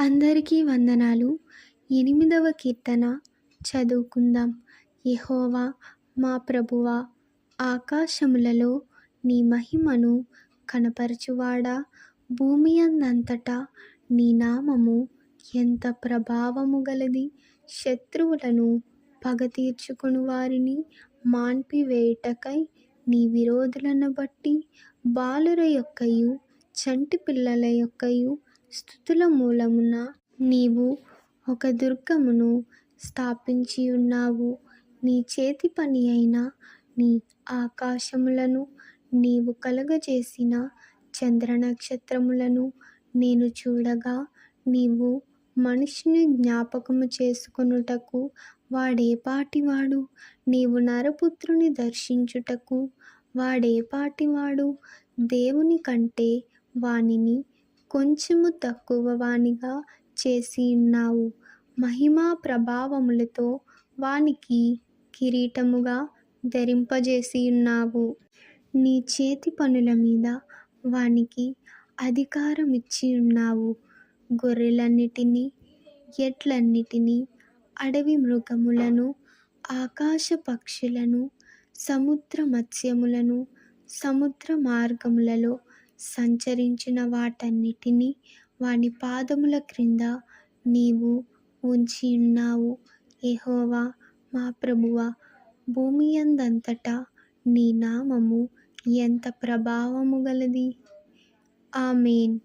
అందరికీ వందనాలు. ఎనిమిదవ కీర్తన చదువుకుందాం. యహోవా మా ప్రభువా ఆకాశములలో నీ మహిమను కనపరచువాడా? భూమి అందంతటా నీ నామము ఎంత ప్రభావము గలది? శత్రువులను పగ తీర్చుకుని వారిని మాన్పివేయుటకై నీ విరోధులను బట్టి బాలుర యొక్కయు చంటి పిల్లల యొక్కయు స్థుతుల మూలమున నీవు ఒక దుర్గమును స్థాపించి ఉన్నావు. నీ చేతి పని అయిన నీ ఆకాశములను నీవు కలుగజేసిన చంద్ర నక్షత్రములను నేను చూడగా నీవు మనిషిని జ్ఞాపకము చేసుకొనుటకు వాడేపాటివాడు నీవు నరపుత్రుని దర్శించుటకు వాడేపాటివాడు దేవుని కంటే వానిని కొంచెము తక్కువ వానిగా చేసి ఉన్నావు. మహిమా ప్రభావములతో వానికి కిరీటముగా ధరింపజేసి ఉన్నావు. నీ చేతి పనుల మీద వానికి అధికారం ఇచ్చి ఉన్నావు. గొర్రెలన్నిటినీ ఎడ్లన్నిటినీ అడవి మృగములను ఆకాశ పక్షులను సముద్ర మత్స్యములను సముద్ర మార్గములలో సంచరించిన వాటన్నిటినీ వాని పాదముల క్రింద నీవు ఉంచి ఉన్నావు. ఎహోవా మా ప్రభువ భూమి అందంతటా నీ నామము ఎంత ప్రభావము గలది? ఆమెన్.